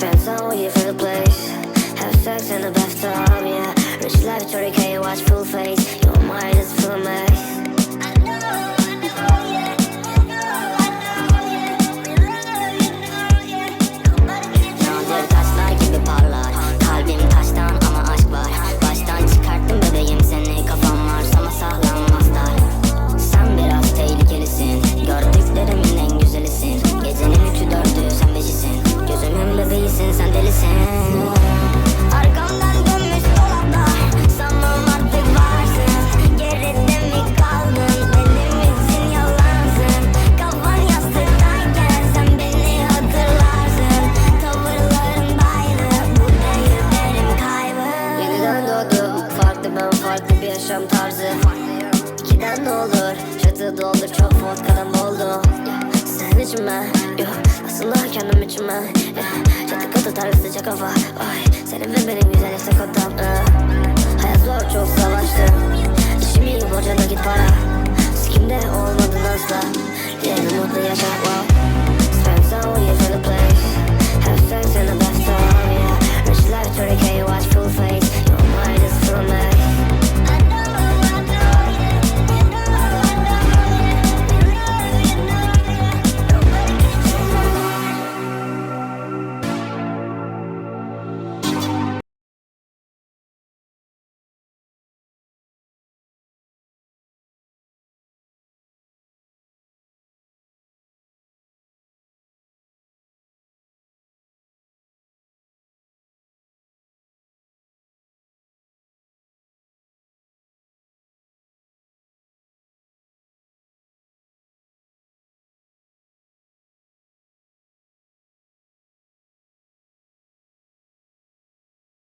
Spend time with your favorite place. Have sex in the bathtub, yeah. Rich life, Tory K, watch full face. Tarzı İkiden de olur. Çatı doldur çok vodkadan oldu. Sen içme. Yok aslında kendim içme. Çatı katı tarzı sıcak hava. Ay, Senin ve benim güzel yasak odam. Eh. Hayat zor çok savaştım İşim iyi borcana git para. Sikimde olmadın asla